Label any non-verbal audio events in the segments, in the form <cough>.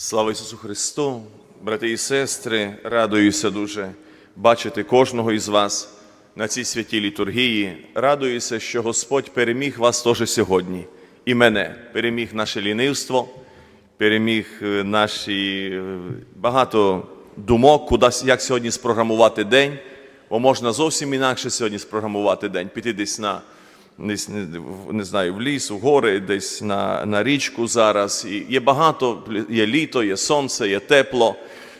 Слава Ісусу Христу, брати і сестри, радуюся дуже бачити кожного із вас на цій святій літургії. Радуюся, що Господь переміг вас теж сьогодні. І мене переміг наше лінивство, переміг е, наші е, багато думок, куди, як сьогодні спрограмувати день. Бо можна зовсім інакше сьогодні спрограмувати день, піти десь на не, знаю, в ліс, в гори, десь на, на річку зараз. І є багато, є літо, є сонце, є тепло.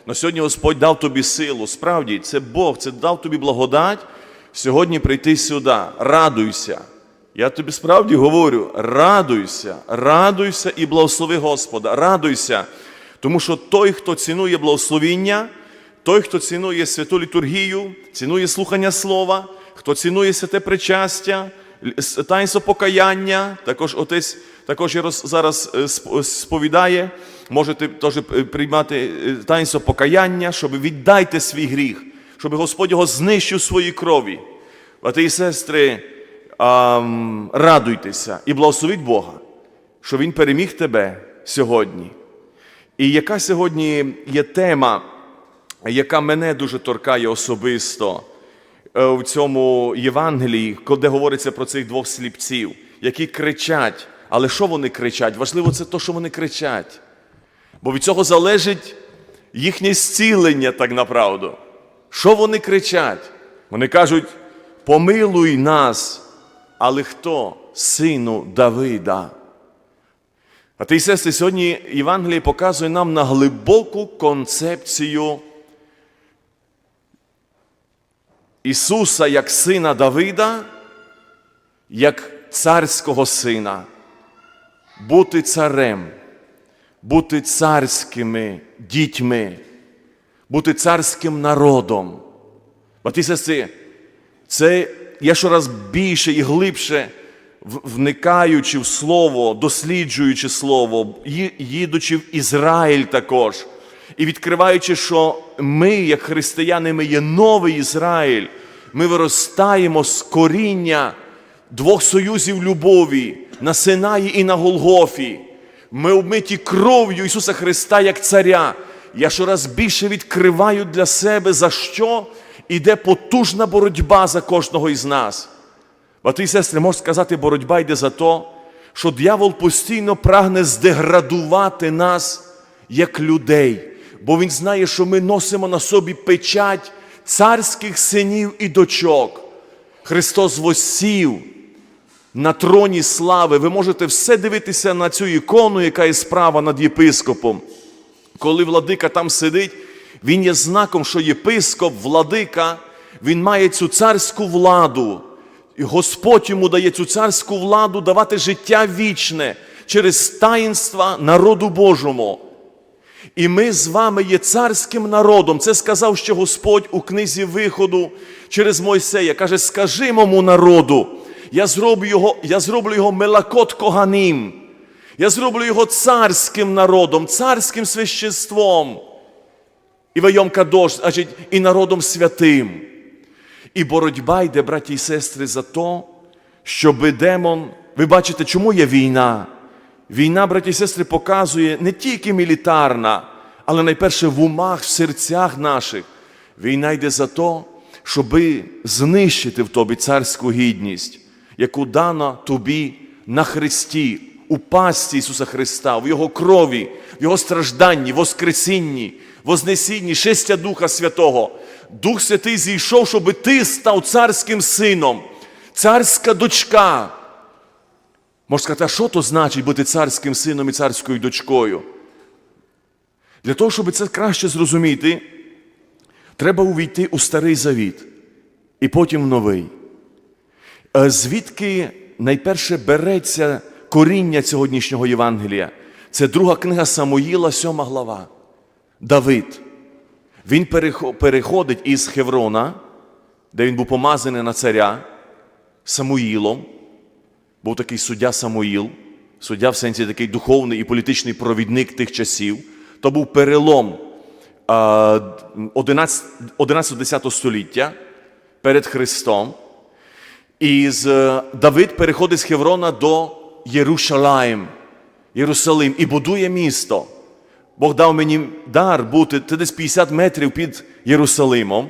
Но сьогодні Господь дав тобі силу. Справді, це Бог, це дав тобі благодать сьогодні прийти сюди. Радуйся. Я тобі справді говорю, радуйся, радуйся і благослови Господа, радуйся. Тому що той, хто цінує благословіння, той, хто цінує святу літургію, цінує слухання слова, хто цінує святе причастя, таїнство покаяння, також отець також зараз е, сповідає, можете теж е, приймати е, таїнство покаяння, щоб віддайте свій гріх, щоб Господь його знищив своїй крові. Брати і сестри, радуйтеся і благословіть Бога, що Він переміг тебе сьогодні. І яка сьогодні є тема, яка мене дуже торкає особисто е, в цьому Євангелії, де говориться про цих двох сліпців, які кричать. Але що вони кричать? Важливо це те, що вони кричать. Бо від цього залежить їхнє зцілення, так направду. Що вони кричать? Вони кажуть: помилуй нас, але хто? Сину Давида. А ти, сестри, сьогодні Євангеліє показує нам на глибоку концепцію Ісуса як сина Давида, як царського сина, бути царем, бути царськими дітьми, бути царським народом. Брати і сестри, це я щораз більше і глибше вникаючи в слово, досліджуючи слово, їдучи в Ізраїль також, і відкриваючи, що ми, як християни, ми є новий Ізраїль, ми виростаємо з коріння двох союзів любові на Синаї і на Голгофі. Ми обмиті кров'ю Ісуса Христа як Царя. Я щораз більше відкриваю для себе, за що іде потужна боротьба за кожного із нас. Брати і сестри, можна сказати, боротьба йде за те, що диявол постійно прагне здеградувати нас як людей, бо він знає, що ми носимо на собі печать царських синів і дочок. Христос воссів на троні слави. Ви можете все дивитися на цю ікону, яка є справа над єпископом. Коли владика там сидить, він є знаком, що єпископ, владика, він має цю царську владу. І Господь йому дає цю царську владу давати життя вічне через таїнства народу Божому. І ми з вами є царським народом. Це сказав ще Господь у книзі виходу через Мойсея. Каже, скажи моєму народу, я зроблю його, я зроблю його мелакот коганим. Я зроблю його царським народом, царським священством. І вайом кадош, значить, і народом святим. І боротьба йде, браті і сестри, за то, щоб демон. Ви бачите, чому є війна? Війна, браті і сестри, показує не тільки мілітарна, але найперше в умах, в серцях наших. Війна йде за то, щоби знищити в тобі царську гідність, яку дана тобі на Христі, у пасті Ісуса Христа, в Його крові, в Його стражданні, воскресінні, вознесінні, шестя Духа Святого. Дух Святий зійшов, щоби ти став царським сином, царська дочка. Можна сказати, а що то значить бути царським сином і царською дочкою? Для того, щоб це краще зрозуміти, треба увійти у старий завіт і потім в новий. Е, Звідки найперше береться коріння сьогоднішнього Євангелія? Це друга книга Самуїла, сьома глава. Давид. Він переходить із Хеврона, де він був помазаний на царя Самуїлом. Був такий суддя Самуїл, суддя в сенсі такий духовний і політичний провідник тих часів. То був перелом 11-10 століття перед Христом. І е, Давид переходить з Хеврона до Єрушалаєм, Єрусалим і будує місто. Бог дав мені дар бути це десь 50 метрів під Єрусалимом.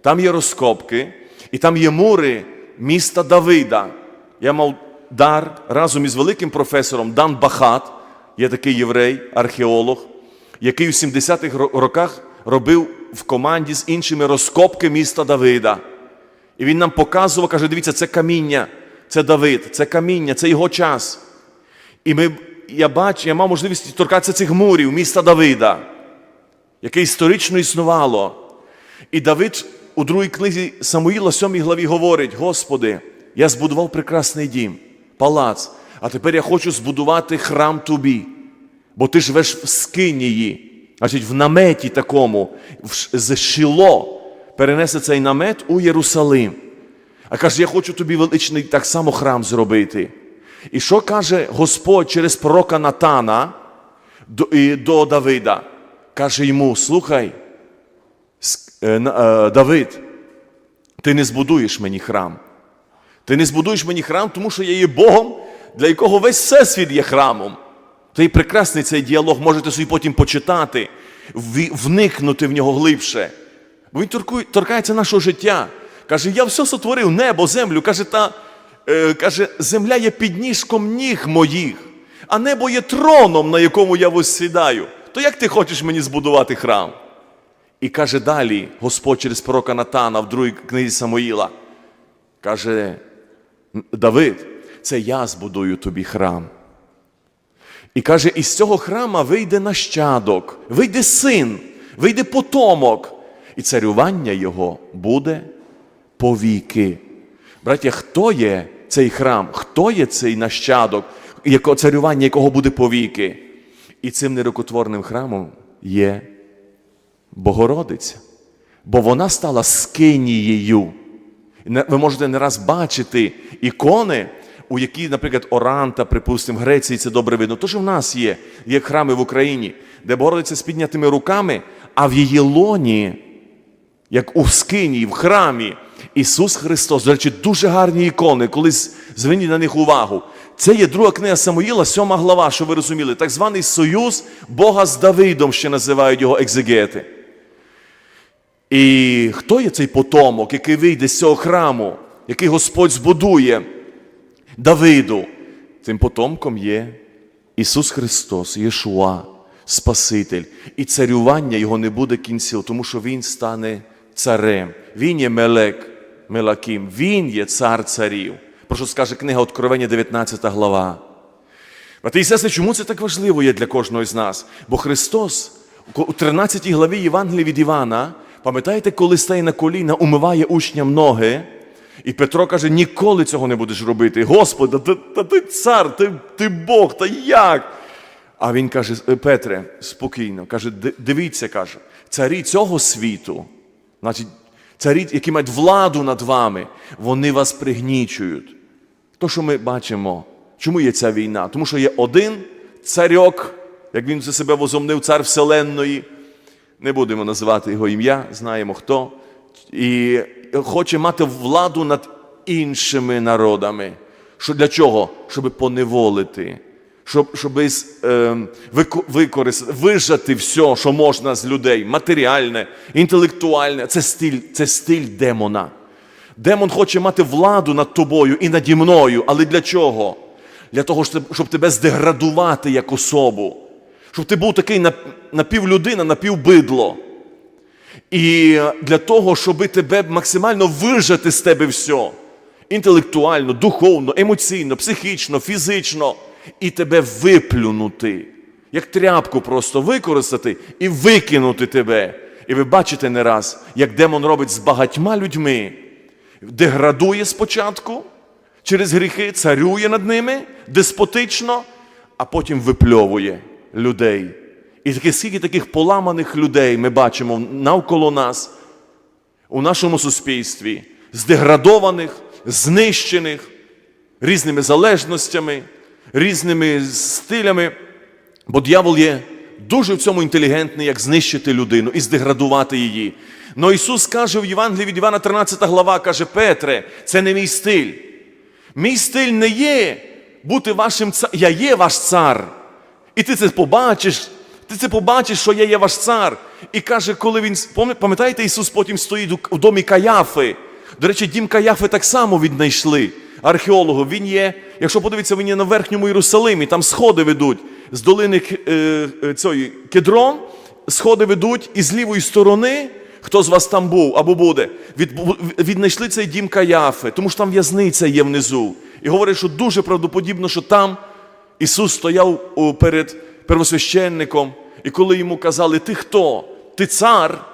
Там є розкопки, і там є мури міста Давида. Я мав дар разом із великим професором Дан Бахат, є такий єврей, археолог, який у 70-х роках робив в команді з іншими розкопки міста Давида. І він нам показував, каже: дивіться, це каміння, це Давид, це каміння, це його час. І ми, я бачу, я мав можливість торкатися цих мурів міста Давида, яке історично існувало. І Давид у другій книзі Самуїла, 7 главі, говорить: Господи, я збудував прекрасний дім, палац, а тепер я хочу збудувати храм тобі, бо ти живеш в Скинії, значить, в наметі такому, з Шило перенесе цей намет у Єрусалим. А каже, я хочу тобі величний так само храм зробити. І що каже Господь через пророка Натана до, і до Давида? Каже йому: слухай, е, е, Давид, ти не збудуєш мені храм. Ти не збудуєш мені храм, тому що я є Богом, для якого весь всесвіт є храмом. Та й прекрасний цей діалог, можете собі потім почитати, вникнути в нього глибше. Бо він торкається нашого життя. Каже, я все сотворив, небо, землю. Каже, та, е, каже, земля є підніжком ніг моїх, а небо є троном, на якому я восідаю. То як ти хочеш мені збудувати храм? І каже далі Господь через пророка Натана в другій книзі Самуїла. Каже, Давид, це я збудую тобі храм. І каже, із цього храма вийде нащадок, вийде син, вийде потомок, і царювання його буде повіки. Браття, хто є цей храм? Хто є цей нащадок, якого царювання якого буде повіки? І цим нерукотворним храмом є Богородиця, бо вона стала скинією. Ви можете не раз бачити ікони, у які, наприклад, Оранта, припустимо, Греції це добре видно. Тож в нас є, є храми в Україні, де Богородиця з піднятими руками, а в її лоні, як у скині, в храмі, Ісус Христос. До речі, дуже гарні ікони, колись зверніть на них увагу. Це є друга книга Самуїла, сьома глава, що ви розуміли, так званий союз Бога з Давидом, ще називають його екзегети. І хто є цей потомок, який вийде з цього храму, який Господь збудує Давиду? Цим потомком є Ісус Христос, Єшуа, Спаситель. І царювання його не буде кінців, тому що Він стане царем. Він є Мелек, Мелаким, Він є цар царів. Про що скаже книга Откровення, 19 глава. Брати і сестри, чому це так важливо є для кожного з нас? Бо Христос у 13 главі Євангелії від Івана, пам'ятаєте, коли стає на коліна, умиває учням ноги, і Петро каже, ніколи цього не будеш робити. Господи, та, та ти цар, ти, ти Бог, та як? А він каже, «Е, Петре, спокійно, каже, дивіться, каже, царі цього світу, значить, царі, які мають владу над вами, вони вас пригнічують. То, що ми бачимо, чому є ця війна? Тому що є один царьок, як він за себе возомнив, цар Вселенної. Не будемо називати його ім'я, знаємо хто. І хоче мати владу над іншими народами. Що для чого? Щоб поневолити, щоб, щоб е, використати, вижати все, що можна з людей, матеріальне, інтелектуальне. Це стиль, це стиль демона. Демон хоче мати владу над тобою і наді мною, але для чого? Для того, щоб тебе здеградувати як особу, щоб ти був такий нап- напівлюдина, напівбидло. І для того, щоб тебе максимально вижати з тебе все інтелектуально, духовно, емоційно, психічно, фізично, і тебе виплюнути, як тряпку просто використати і викинути тебе. І ви бачите не раз, як демон робить з багатьма людьми, деградує спочатку через гріхи, царює над ними деспотично, а потім випльовує людей. І таки, скільки таких поламаних людей ми бачимо навколо нас, у нашому суспільстві, здеградованих, знищених різними залежностями, різними стилями. Бо дьявол є дуже в цьому інтелігентний, як знищити людину і здеградувати її. Но Ісус каже в Євангелії від Івана 13 глава, каже, Петре, це не мій стиль. Мій стиль не є бути вашим царем. Я є ваш цар. І ти це побачиш, Ти це побачиш, що я є ваш цар. І каже, коли він пам'ят- пам'ятаєте, Ісус потім стоїть у- домі Каяфи. До речі, дім Каяфи так само віднайшли. Археологу. Він є, якщо подивитися, він є на верхньому Єрусалимі, там сходи ведуть з долини е, е, цієї Кедрон, сходи ведуть, і з лівої сторони, хто з вас там був або буде, від, віднайшли цей дім Каяфи, тому що там в'язниця є внизу. І говорять, що дуже правдоподібно, що там Ісус стояв перед первосвященником, і коли йому казали, ти хто? Ти цар?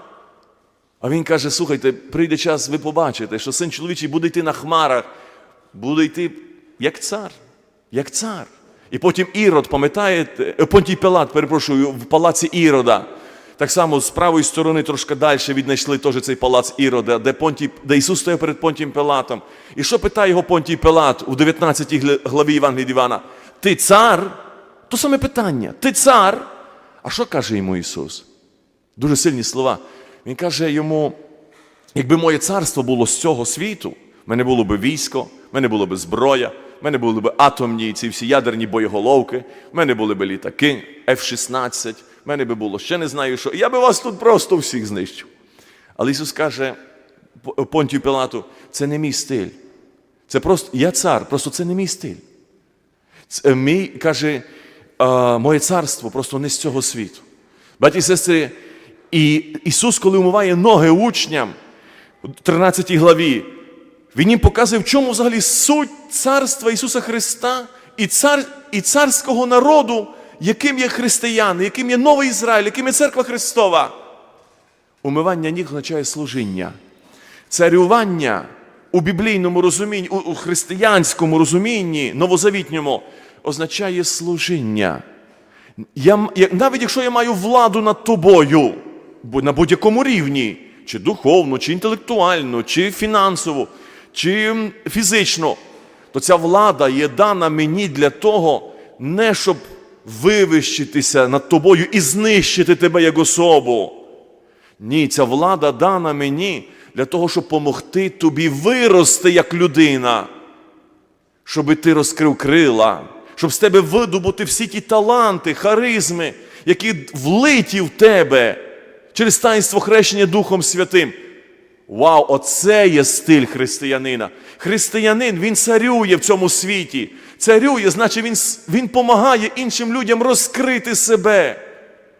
А він каже: слухайте, прийде час, ви побачите, що син чоловічий буде йти на хмарах, буде йти як цар, як цар. І потім Ірод, пам'ятаєте, Е, Понтій Пилат, перепрошую, в палаці Ірода. Так само з правої сторони трошки далі віднайшли теж цей палац Ірода, де, Понтій, де Ісус стояв перед Понтієм Пилатом. І що питає його Понтій Пилат у 19 главі Євангелія від Івана? Ти цар? То саме питання. Ти цар? А що каже йому Ісус? Дуже сильні слова. Він каже йому: якби моє царство було з цього світу, в мене було б військо, в мене було б зброя, в мене були б атомні ці всі ядерні боєголовки, в мене були б літаки, F-16, в мене би було ще не знаю що. Я би вас тут просто всіх знищив. Але Ісус каже Понтію Пілату, це не мій стиль. Це просто я цар, просто це не мій стиль. Це мій каже, моє царство просто не з цього світу. Браті і сестри, і Ісус, коли умиває ноги учням у 13 главі, Він їм показує, в чому взагалі суть царства Ісуса Христа і, цар, і царського народу, яким є християни, яким є новий Ізраїль, яким є церква Христова. Умивання ніг означає служіння. Царювання у біблійному розумінні, у християнському розумінні, новозавітньому, означає служіння. Я, навіть якщо я маю владу над тобою, на будь-якому рівні, чи духовну, чи інтелектуальну, чи фінансову, чи м, фізичну, то ця влада є дана мені для того, не щоб вивищитися над тобою і знищити тебе як особу. Ні, ця влада дана мені для того, щоб допомогти тобі вирости як людина, щоб ти розкрив крила, щоб з тебе видобути всі ті таланти, харизми, які влиті в тебе через таїнство хрещення Духом Святим. Вау, оце є стиль християнина. Християнин, він царює в цьому світі. Царює, значить, він, він помагає іншим людям розкрити себе.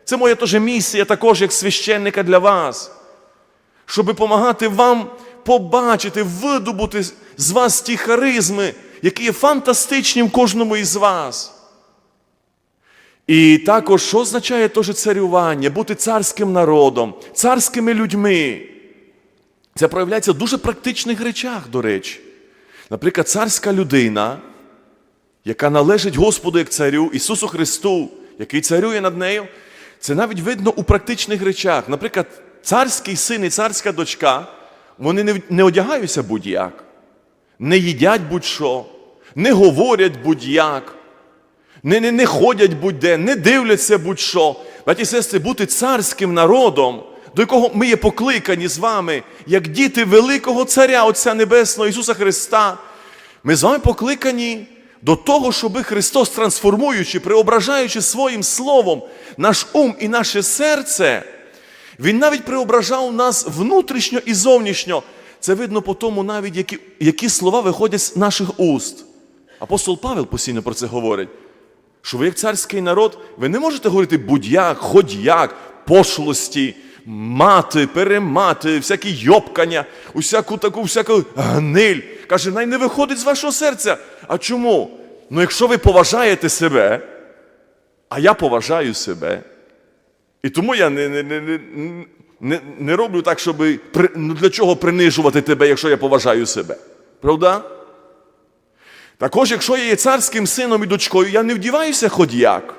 Це моя теж місія, також як священника для вас. Щоб допомагати вам побачити, видобути з вас ті харизми, які є фантастичні в кожному із вас. І також, що означає теж царювання, бути царським народом, царськими людьми. Це проявляється в дуже практичних речах, до речі. Наприклад, царська людина, яка належить Господу як царю, Ісусу Христу, який царює над нею, це навіть видно у практичних речах. Наприклад, царський син і царська дочка, вони не одягаються будь-як, не їдять будь-що, не говорять будь-як, не, не, не ходять будь-де, не дивляться будь-що. Браті і сестри, бути царським народом, до якого ми є покликані з вами, як діти великого Царя Отця Небесного Ісуса Христа. Ми з вами покликані до того, щоби Христос, трансформуючи, преображаючи своїм словом наш ум і наше серце, Він навіть преображав нас внутрішньо і зовнішньо. Це видно по тому, навіть які, які слова виходять з наших уст. Апостол Павел постійно про це говорить. Що ви як царський народ, ви не можете говорити будь-як, ходь-як, пошлості, мати, перемати, всякі йопкання, усяку таку всяку гниль. Каже, най не виходить з вашого серця. А чому? Ну, якщо ви поважаєте себе, а я поважаю себе, і тому я не, не, не, не, не, роблю так, щоб при, ну, для чого принижувати тебе, якщо я поважаю себе. Правда? Також, якщо я є царським сином і дочкою, я не вдіваюся ходяк,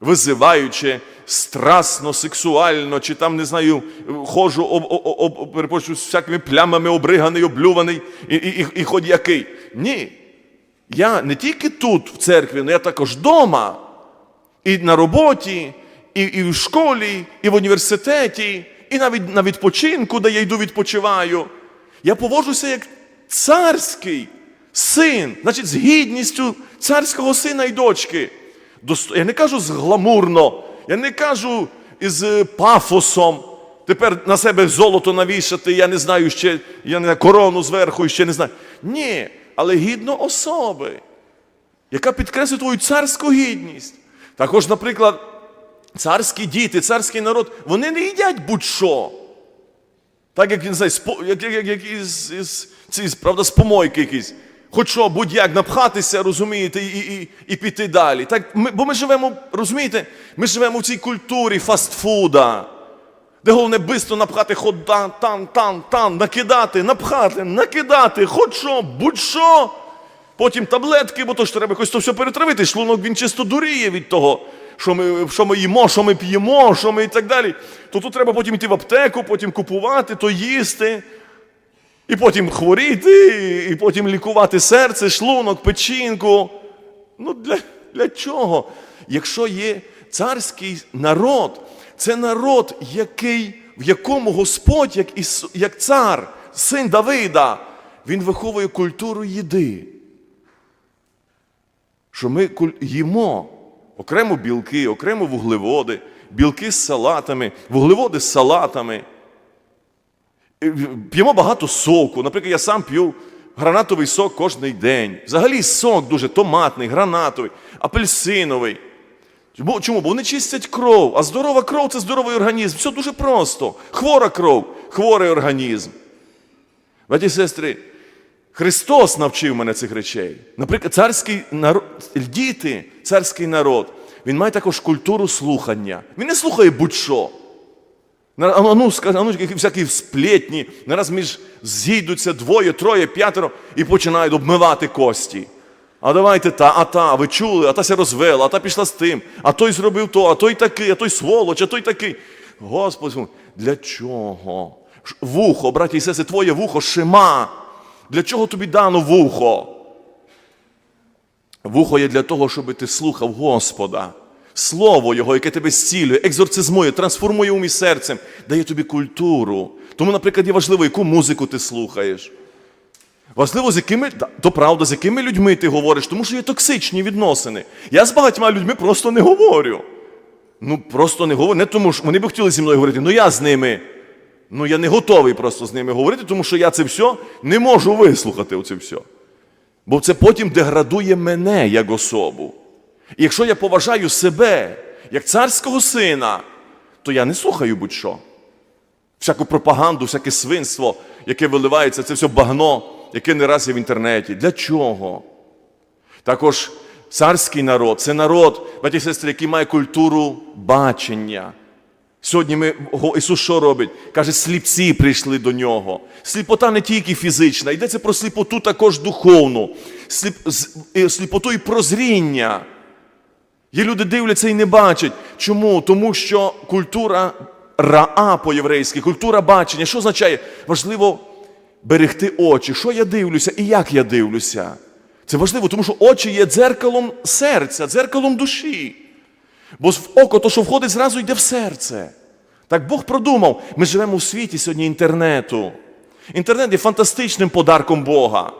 визиваючи страстно, сексуально, чи там, не знаю, ходжу, об, об, об, перепрошую, з всякими плямами обриганий, облюваний і, і, і, і ходякий. Ні. Я не тільки тут, в церкві, але я також вдома, і на роботі, і, і в школі, і в університеті, і навіть на відпочинку, де я йду відпочиваю. Я поводжуся як царський син, значить, з гідністю царського сина і дочки. Я не кажу згламурно, Я не кажу із е, пафосом. Тепер на себе золото навішати, я не знаю ще, я не корону зверху, ще не знаю. Ні, але гідно особи, яка підкреслює твою царську гідність. Також, наприклад, царські діти, царський народ, вони не їдять будь-що. Так як знаю, спо, як, як, як, як із, із, ці, правда, з помойки якісь. Хоч що, будь-як напхатися, розумієте, і, і, і піти далі. Так, ми, бо ми живемо, розумієте, ми живемо в цій культурі фастфуда, де головне швидко напхати ход там, там, там, там, накидати, напхати, накидати, хоч що, будь-що. Потім таблетки, бо то ж треба якось то все перетравити. Шлунок він чисто дуріє від того, що ми, що ми їмо, що ми п'ємо, що ми і так далі. То тут треба потім йти в аптеку, потім купувати, то їсти. І потім хворіти, і потім лікувати серце, шлунок, печінку. Ну для, для чого? Якщо є царський народ, це народ, який, в якому Господь, як, Ісу, як цар, син Давида, він виховує культуру їди. Що ми їмо окремо білки, окремо вуглеводи, білки з салатами, вуглеводи з салатами. Е, П'ємо багато соку. Наприклад, я сам п'ю гранатовий сок кожен день. Взагалі сок дуже томатний, гранатовий, апельсиновий. Чому? Бо вони чистять кров, а здорова кров це здоровий організм. Все дуже просто. Хвора кров, хворий організм. Браті сестри, Христос навчив мене цих речей. Наприклад, царський народ, діти, царський народ, він має також культуру слухання. Він не слухає будь-що. На- А ну, скажи, а ну, які всякі сплетні, нараз між зійдуться двоє, троє, п'ятеро і починають обмивати кості. А давайте та, а та, ви чули, а та ся розвела, а та пішла з тим, а той зробив то, а той такий, а той сволоч, а той такий. Господи, для чого? Вухо, браті і сестри, твоє вухо шима. Для чого тобі дано вухо? Вухо є для того, щоб ти слухав Господа. Слово Його, яке тебе зцілює, екзорцизмує, трансформує ум серцем, дає тобі культуру. Тому, наприклад, є важливо, яку музику ти слухаєш. Важливо, з якими, то правда, з якими людьми ти говориш, тому що є токсичні відносини. Я з багатьма людьми просто не говорю. Ну, просто не говорю. Не тому, що вони б хотіли зі мною говорити, ну я з ними. Ну, я не готовий просто з ними говорити, тому що я це все не можу вислухати оце все. Бо це потім деградує мене як особу. І якщо я поважаю себе як царського сина, то я не слухаю будь-що. Всяку пропаганду, всяке свинство, яке виливається, це все багно, яке не раз є в інтернеті. Для чого? Також царський народ це народ, браті і сестри, який має культуру бачення. Сьогодні ми, Ісус що робить? Каже, сліпці прийшли до нього. Сліпота не тільки фізична, йдеться про сліпоту також духовну, сліп, сліпоту і прозріння. Є люди дивляться і не бачать. Чому? Тому що культура раа по-єврейськи, культура бачення, що означає? Важливо берегти очі. Що я дивлюся і як я дивлюся? Це важливо, тому що очі є дзеркалом серця, дзеркалом душі. Бо в око, то, що входить, зразу йде в серце. Так Бог продумав. Ми живемо в світі сьогодні інтернету. Інтернет є фантастичним подарком Бога.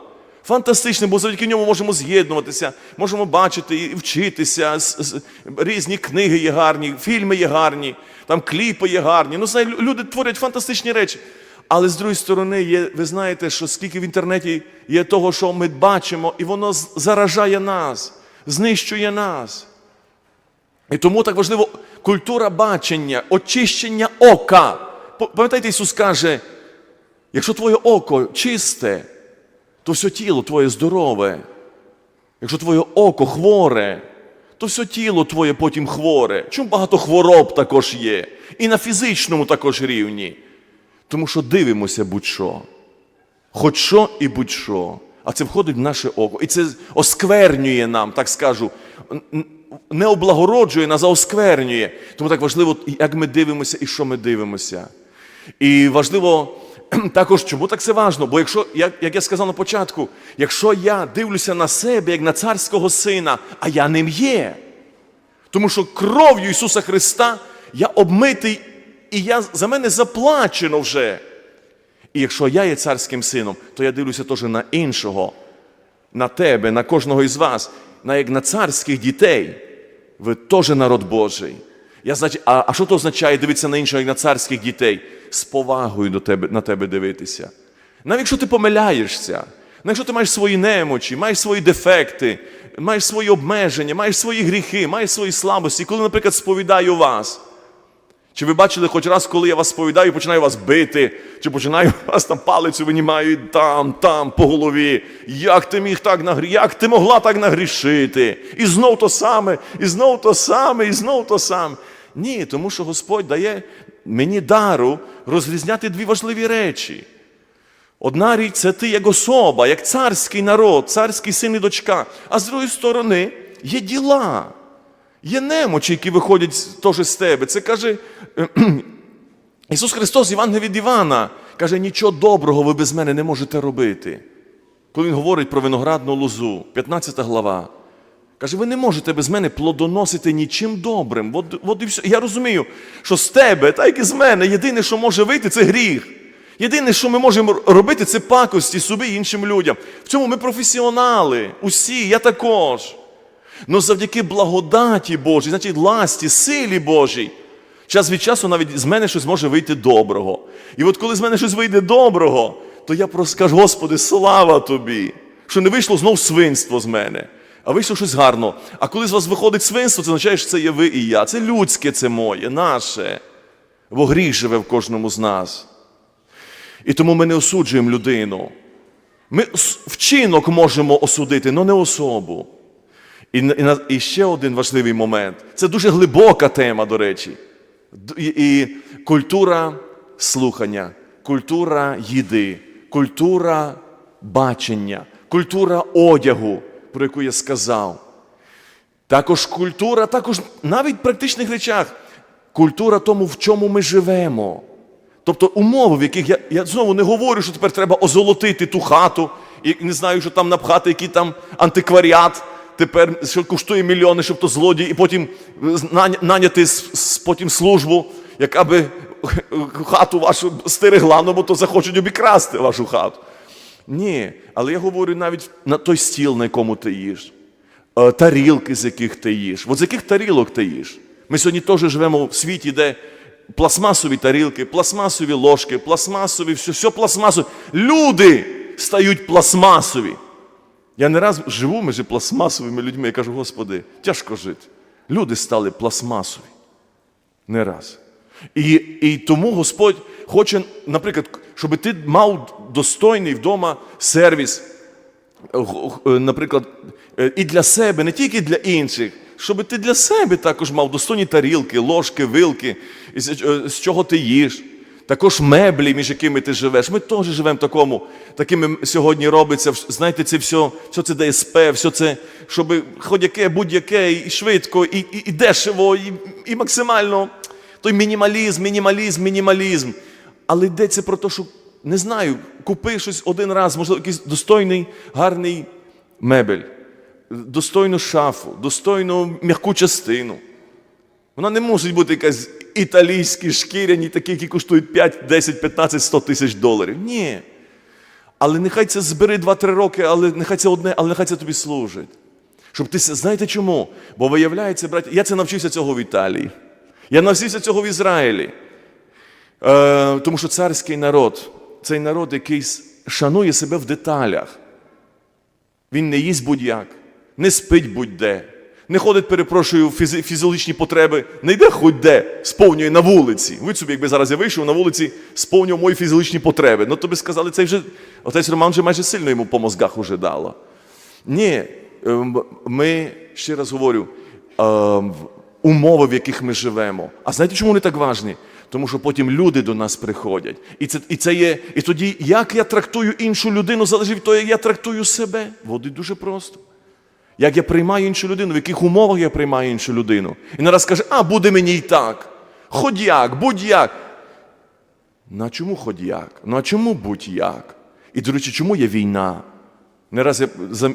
Фантастичним, бо завдяки ньому можемо з'єднуватися, можемо бачити і вчитися. Різні книги є гарні, фільми є гарні, там кліпи є гарні. Ну, знає, люди творять фантастичні речі. Але з другої сторони, є, ви знаєте, що скільки в інтернеті є того, що ми бачимо, і воно заражає нас, знищує нас. І тому так важливо культура бачення, очищення ока. Пам'ятаєте, Ісус каже, якщо твоє око чисте, то все тіло твоє здорове. Якщо твоє око хворе, то все тіло твоє потім хворе. Чому багато хвороб також є? І на фізичному також рівні. Тому що дивимося будь-що. Хоч що і будь-що. А це входить в наше око. І це осквернює нам, так скажу, не облагороджує нас, а осквернює. Тому так важливо, як ми дивимося і що ми дивимося. І важливо <clears throat> також, чому так це важливо? Бо якщо, як, як я сказав на початку, якщо я дивлюся на себе як на царського сина, а я ним є, тому що кров'ю Ісуса Христа я обмитий, і я, за мене заплачено вже. І якщо я є царським сином, то я дивлюся теж на іншого, на тебе, на кожного із вас, на як на царських дітей. Ви теж народ Божий. Я, значить, а, а що то означає дивитися на іншого, як на царських дітей? З повагою до тебе, на тебе дивитися. Навіть якщо ти помиляєшся, навіть якщо ти маєш свої немочі, маєш свої дефекти, маєш свої обмеження, маєш свої гріхи, маєш свої слабості, коли, наприклад, сповідаю вас. Чи ви бачили хоч раз, коли я вас сповідаю, починаю вас бити, чи починаю <laughs> вас там палицю винімаю там, там, по голові. Як ти міг так нагрі... Як ти могла так нагрішити? І знов то саме, і знов то саме, і знов то саме. Ні, тому що Господь дає мені дару розрізняти дві важливі речі. Одна річ це ти як особа, як царський народ, царський син і дочка. А з другої сторони є діла. Є немочі, які виходять теж з тебе. Це каже Ісус Христос, Іван від Івана, каже, нічого доброго ви без мене не можете робити. Коли Він говорить про виноградну лозу, 15 глава. Каже, ви не можете без мене плодоносити нічим добрим. От, от і все. Я розумію, що з тебе, так як і з мене, єдине, що може вийти, це гріх. Єдине, що ми можемо робити, це пакості собі і іншим людям. В цьому ми професіонали. Усі, я також. Но завдяки благодаті Божій, значить ласті, силі Божій, час від часу навіть з мене щось може вийти доброго. І от коли з мене щось вийде доброго, то я просто скажу, Господи, слава тобі, що не вийшло знов свинство з мене, а вийшло щось гарно. А коли з вас виходить свинство, це означає, що це є ви і я. Це людське, це моє, наше. Бо гріх живе в кожному з нас. І тому ми не осуджуємо людину. Ми вчинок можемо осудити, але не особу. І, і, і ще один важливий момент. Це дуже глибока тема, до речі. І, і культура слухання, культура їди, культура бачення, культура одягу, про яку я сказав. Також культура, також навіть в практичних речах, культура тому, в чому ми живемо. Тобто умови, в яких я я знову не говорю, що тепер треба озолотити ту хату, і не знаю, що там напхати, який там антикваріат тепер що коштує мільйони, щоб то злодій, і потім наняти потім службу, яка би <laughs> хату вашу стерегла, ну бо то захочуть обікрасти вашу хату. Ні, але я говорю навіть на той стіл, на якому ти їш, тарілки, з яких ти їш. От з яких тарілок ти їш? Ми сьогодні теж живемо в світі, де пластмасові тарілки, пластмасові ложки, пластмасові, все, все пластмасові. Люди стають пластмасові. Я не раз живу між пластмасовими людьми і кажу, Господи, тяжко жити. Люди стали пластмасові. Не раз. І і тому Господь хоче, наприклад, щоб ти мав достойний вдома сервіс, наприклад, і для себе, не тільки для інших, щоб ти для себе також мав достойні тарілки, ложки, вилки, з чого ти їш. Також меблі, між якими ти живеш. Ми теж живемо такому. Такими сьогодні робиться. Знаєте, це все, все це ДСП, все це, щоб хоч яке, будь-яке, і швидко, і і, і дешево, і, і максимально. Той мінімалізм, мінімалізм, мінімалізм. Але йдеться про те, що не знаю, купи щось один раз, можливо, якийсь достойний, гарний мебель, достойну шафу, достойну м'яку частину. Вона не може бути якась італійські шкіряні, такі, які коштують 5, 10, 15, 100 тисяч доларів. Ні. Але нехай це збери 2-3 роки, але нехай це одне, але нехай це тобі служить. Щоб ти знаєте чому? Бо виявляється, браті, я це навчився цього в Італії. Я навчився цього в Ізраїлі. Е, Тому що царський народ цей народ, який шанує себе в деталях. Він не їсть будь-як, не спить будь-де не ходить, перепрошую, фізи, фізіологічні потреби, не йде хоч де, сповнює на вулиці. Ви собі, якби зараз я вийшов на вулиці, сповнював мої фізіологічні потреби. Ну тобі сказали, цей вже отець Роман вже майже сильно йому по мозгах уже дало. Ні, ем, ми, ще раз говорю, ем, умови, в яких ми живемо. А знаєте, чому вони так важні? Тому що потім люди до нас приходять. І це і це є. І тоді, як я трактую іншу людину, залежить від того, як я трактую себе. Водить дуже просто. Як я приймаю іншу людину, в яких умовах я приймаю іншу людину. І нараз каже, а буде мені й так. Ходь як, будь як. Ну а чому ходь як? Ну а чому будь як? І, до речі, чому є війна? Не раз я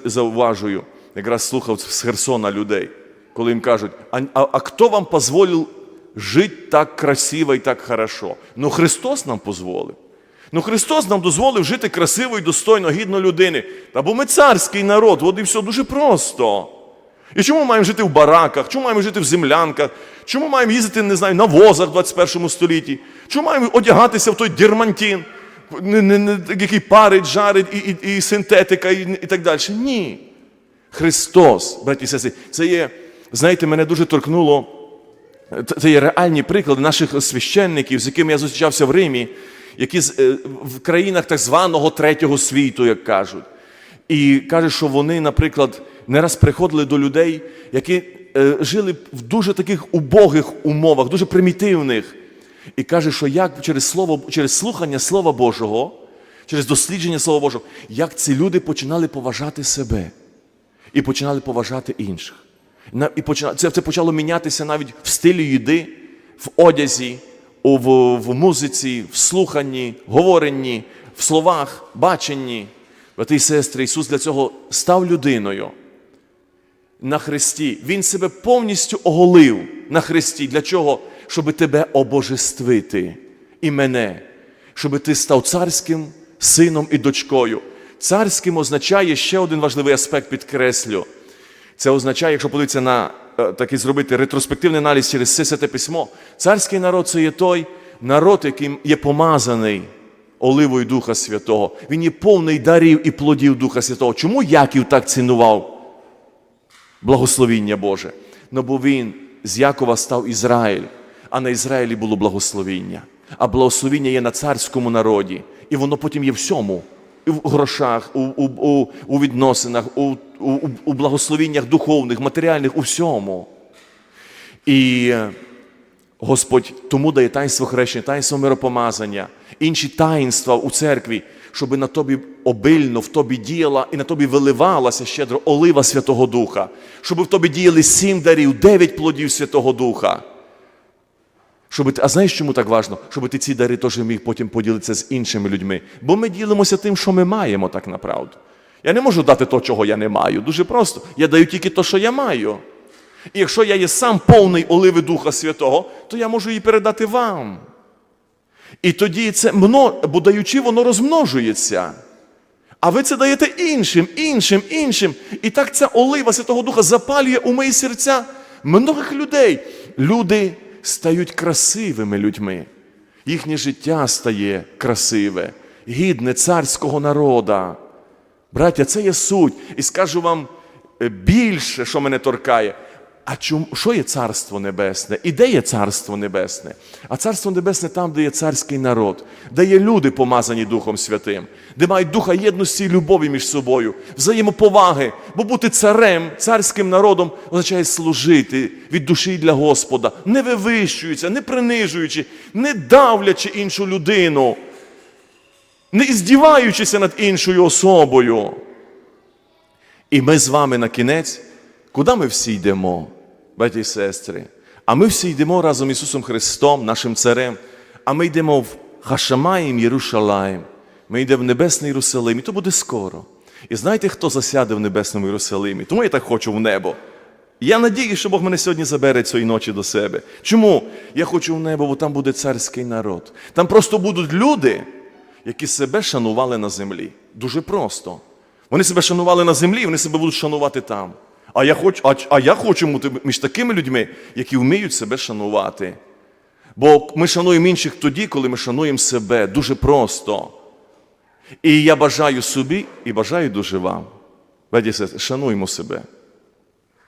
зауважую, якраз слухав з Херсона людей, коли їм кажуть, а, а, а хто вам дозволив жити так красиво і так хорошо? Ну Христос нам дозволив. Ну Христос нам дозволив жити красиво і достойно, гідно людини. Та бо ми царський народ, от і все дуже просто. І чому ми маємо жити в бараках? Чому маємо жити в землянках? Чому маємо їздити, не знаю, на возах в 21 столітті? Чому маємо одягатися в той дірмантін, який парить, жарить, і, і, і синтетика, і, і так далі? Ні. Христос, браті і сестри, це є, знаєте, мене дуже торкнуло. Це- є реальні приклади наших священників, з якими я зустрічався в Римі, які е, в країнах так званого третього світу, як кажуть. І каже, що вони, наприклад, не раз приходили до людей, які е, жили в дуже таких убогих умовах, дуже примітивних. І каже, що як через слово, через слухання Слова Божого, через дослідження Слова Божого, як ці люди починали поважати себе і починали поважати інших. І це, це почало мінятися навіть в стилі їди, в одязі, в, в музиці, в слуханні, говоренні, в словах, баченні. Брати і сестри, Ісус для цього став людиною на Христі. Він себе повністю оголив на Христі. Для чого? Щоб тебе обожествити і мене, щоб ти став царським сином і дочкою. Царським означає ще один важливий аспект підкреслю. Це означає, якщо подивитися на е, такий зробити ретроспективний аналіз через все святе письмо, царський народ це є той народ, який є помазаний оливою Духа Святого. Він є повний дарів і плодів Духа Святого. Чому Яків так цінував благословіння Боже? Ну бо він з Якова став Ізраїль, а на Ізраїлі було благословіння. А благословіння є на царському народі, і воно потім є всьому. В грошах, у, у, у, у відносинах, у, у, у благословіннях духовних, матеріальних, у всьому. І Господь тому дає таїнство хрещення, таїнство миропомазання, інші таїнства у церкві, щоб на тобі обильно в тобі діяла і на тобі виливалася щедро олива Святого Духа, щоб в тобі діяли сім дарів, дев'ять плодів Святого Духа. Щоб, а знаєш, чому так важливо? Щоб ти ці дари теж міг потім поділитися з іншими людьми. Бо ми ділимося тим, що ми маємо, так направду. Я не можу дати то, чого я не маю. Дуже просто. Я даю тільки те, що я маю. І якщо я є сам повний оливи Духа Святого, то я можу її передати вам. І тоді це мно, бо даючи, воно розмножується. А ви це даєте іншим, іншим, іншим. І так ця олива Святого Духа запалює у мої серця многих людей. Люди стають красивими людьми. Їхнє життя стає красиве, гідне царського народа. Браття, це є суть. І скажу вам е, більше, що мене торкає. А чому, що є царство небесне? І де є царство небесне? А царство небесне там, де є царський народ, де є люди, помазані Духом Святим, де мають духа єдності і любові між собою, взаємоповаги. Бо бути царем, царським народом означає служити від душі для Господа, не вивищуючи, не принижуючи, не давлячи іншу людину, не здіваючися над іншою особою. І ми з вами на кінець, куди ми всі йдемо, браті і сестри? А ми всі йдемо разом з Ісусом Христом, нашим Царем, а ми йдемо в Хашамаїм Єрушалаєм. Ми йдемо в Небесний Єрусалим, і то буде скоро. І знаєте, хто засяде в Небесному Єрусалимі? Тому я так хочу в небо. Я надію, що Бог мене сьогодні забере цієї ночі до себе. Чому? Я хочу в небо, бо там буде царський народ. Там просто будуть люди, які себе шанували на землі. Дуже просто. Вони себе шанували на землі, вони себе будуть шанувати там. А я хочу, а, а я хочу бути між такими людьми, які вміють себе шанувати. Бо ми шануємо інших тоді, коли ми шануємо себе дуже просто. І я бажаю собі і бажаю дуже вам. Ведіться, шануємо себе.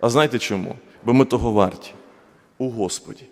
А знаєте чому? Бо ми того варті у Господі.